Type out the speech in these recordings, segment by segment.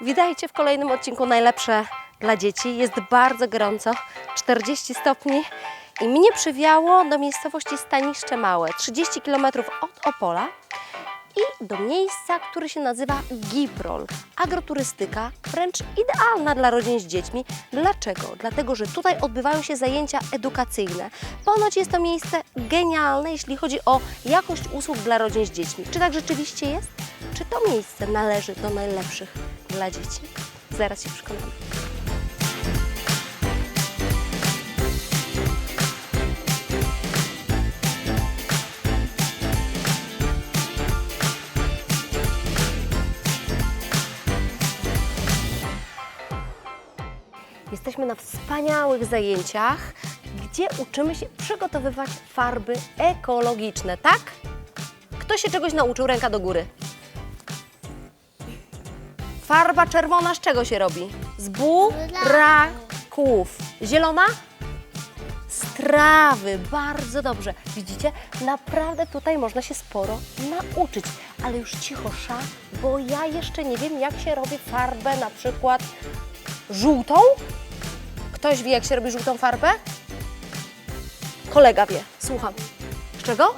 Witajcie w kolejnym odcinku Najlepsze dla dzieci. Jest bardzo gorąco, 40 stopni i mnie przywiało do miejscowości Staniszcze Małe, 30 km od Opola i do miejsca, które się nazywa Giprol. Agroturystyka, wręcz idealna dla rodzin z dziećmi. Dlaczego? Dlatego, że tutaj odbywają się zajęcia edukacyjne. Ponoć jest to miejsce genialne, jeśli chodzi o jakość usług dla rodzin z dziećmi. Czy tak rzeczywiście jest? Czy to miejsce należy do najlepszych dla dzieci? Zaraz się przekonamy. Jesteśmy na wspaniałych zajęciach, gdzie uczymy się przygotowywać farby ekologiczne, tak? Kto się czegoś nauczył? Ręka do góry. Farba czerwona z czego się robi? Z buraków. Zielona? Z trawy. Bardzo dobrze. Widzicie? Naprawdę tutaj można się sporo nauczyć. Ale już cicho, sza, bo ja jeszcze nie wiem, jak się robi farbę na przykład żółtą. Ktoś wie, jak się robi żółtą farbę? Kolega wie. Słucham. Z czego?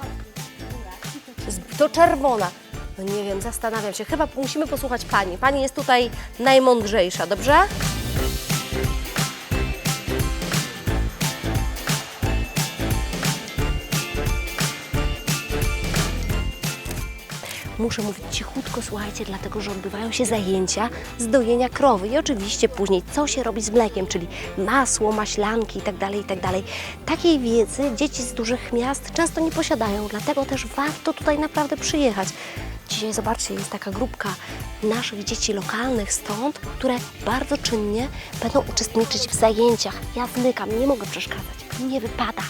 To czerwona. No nie wiem, zastanawiam się. Chyba musimy posłuchać pani. Pani jest tutaj najmądrzejsza, dobrze? Muszę mówić cichutko, słuchajcie, dlatego że odbywają się zajęcia z dojenia krowy i oczywiście później co się robi z mlekiem, czyli masło, maślanki itd. itd. Takiej wiedzy dzieci z dużych miast często nie posiadają, dlatego też warto tutaj naprawdę przyjechać. Dzisiaj zobaczcie, jest taka grupka naszych dzieci lokalnych stąd, które bardzo czynnie będą uczestniczyć w zajęciach. Ja zmykam, nie mogę przeszkadzać, nie wypada.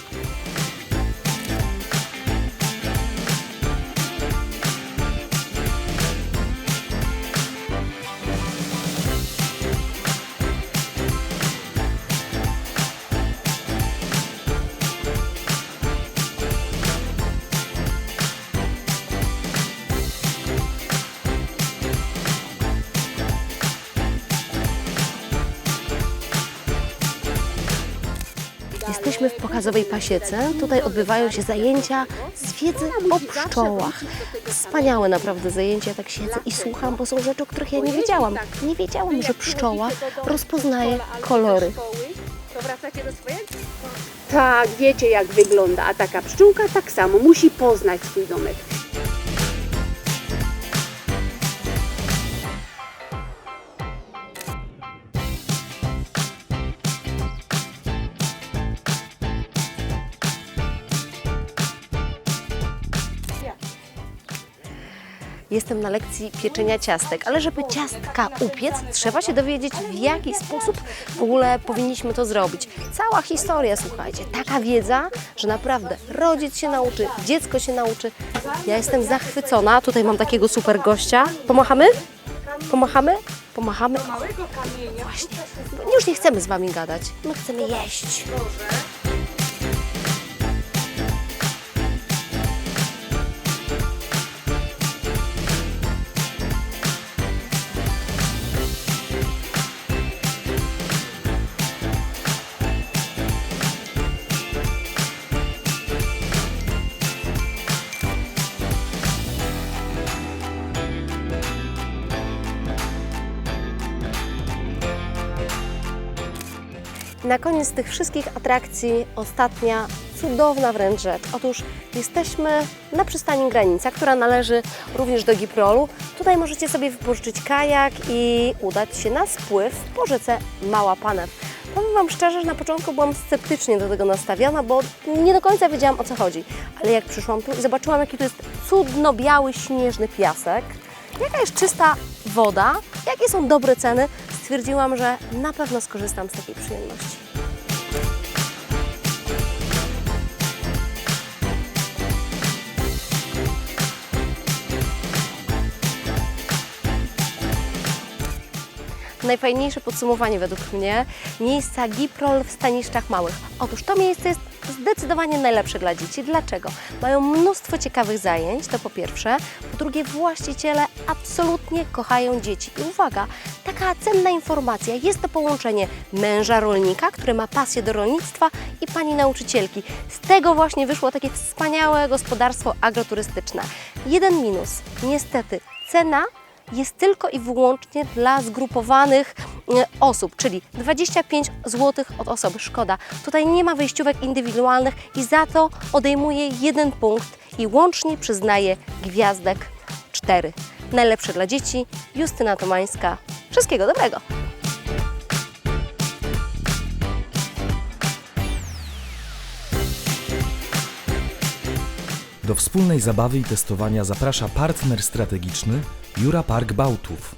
Jesteśmy w pokazowej pasiece. Tutaj odbywają się zajęcia z wiedzy o pszczołach. Wspaniałe naprawdę zajęcia, tak siedzę i słucham, bo są rzeczy, o których ja nie wiedziałam. Nie wiedziałam, że pszczoła rozpoznaje kolory. Tak, wiecie jak wygląda, a taka pszczółka tak samo musi poznać swój domek. Jestem na lekcji pieczenia ciastek, ale żeby ciastka upiec, trzeba się dowiedzieć, w jaki sposób w ogóle powinniśmy to zrobić. Cała historia, słuchajcie, taka wiedza, że naprawdę rodzic się nauczy, dziecko się nauczy. Ja jestem zachwycona. Tutaj mam takiego super gościa. Pomachamy? Pomachamy? Pomachamy? Właśnie. Już nie chcemy z Wami gadać. My chcemy jeść. Na koniec tych wszystkich atrakcji ostatnia cudowna wręcz rzecz. Otóż jesteśmy na przystani Granica, która należy również do Giprolu. Tutaj możecie sobie wypożyczyć kajak i udać się na spływ po rzece Mała Panew. Powiem Wam szczerze, że na początku byłam sceptycznie do tego nastawiona, bo nie do końca wiedziałam o co chodzi. Ale jak przyszłam tu i zobaczyłam, jaki to jest cudno-biały, śnieżny piasek, jaka jest czysta woda, jakie są dobre ceny, stwierdziłam, że na pewno skorzystam z takiej przyjemności. Najfajniejsze podsumowanie według mnie miejsca Giprol w Staniszczach Małych. Otóż to miejsce jest zdecydowanie najlepsze dla dzieci. Dlaczego? Mają mnóstwo ciekawych zajęć, to po pierwsze. Po drugie, właściciele absolutnie kochają dzieci. I uwaga, taka cenna informacja. Jest to połączenie męża rolnika, który ma pasję do rolnictwa i pani nauczycielki. Z tego właśnie wyszło takie wspaniałe gospodarstwo agroturystyczne. Jeden minus, niestety, cena jest tylko i wyłącznie dla zgrupowanych e, osób, czyli 25 zł od osoby. Szkoda. Tutaj nie ma wyjściówek indywidualnych i za to odejmuje jeden punkt i łącznie przyznaje gwiazdek 4. Najlepsze dla dzieci, Justyna Tomańska. Wszystkiego dobrego! Do wspólnej zabawy i testowania zaprasza partner strategiczny Jura Park Bałtów.